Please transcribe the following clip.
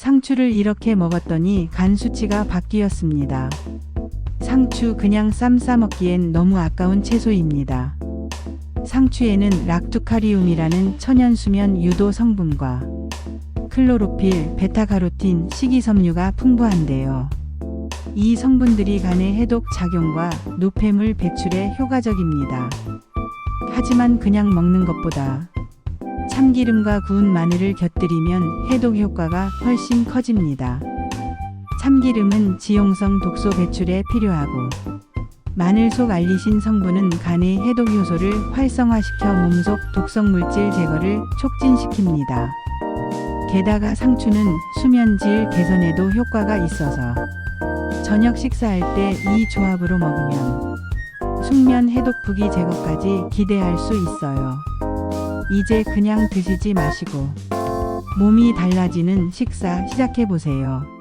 상추를 이렇게 먹었더니 간 수치가 바뀌었습니다. 상추 그냥 쌈 싸먹기엔 너무 아까운 채소입니다. 상추에는 락투카리움이라는 천연수면 유도 성분과 클로로필, 베타카로틴, 식이섬유가 풍부한데요. 이 성분들이 간의 해독 작용과 노폐물 배출에 효과적입니다. 하지만 그냥 먹는 것보다 참기름과 구운 마늘을 곁들이면 해독 효과가 훨씬 커집니다. 참기름은 지용성 독소 배출에 필요하고 마늘 속 알리신 성분은 간의 해독 효소를 활성화시켜 몸 속 독성 물질 제거를 촉진시킵니다. 게다가 상추는 수면질 개선에도 효과가 있어서 저녁 식사할 때 이 조합으로 먹으면 숙면 해독 부기 제거까지 기대할 수 있어요. 이제 그냥 드시지 마시고 몸이 달라지는 식사 시작해 보세요.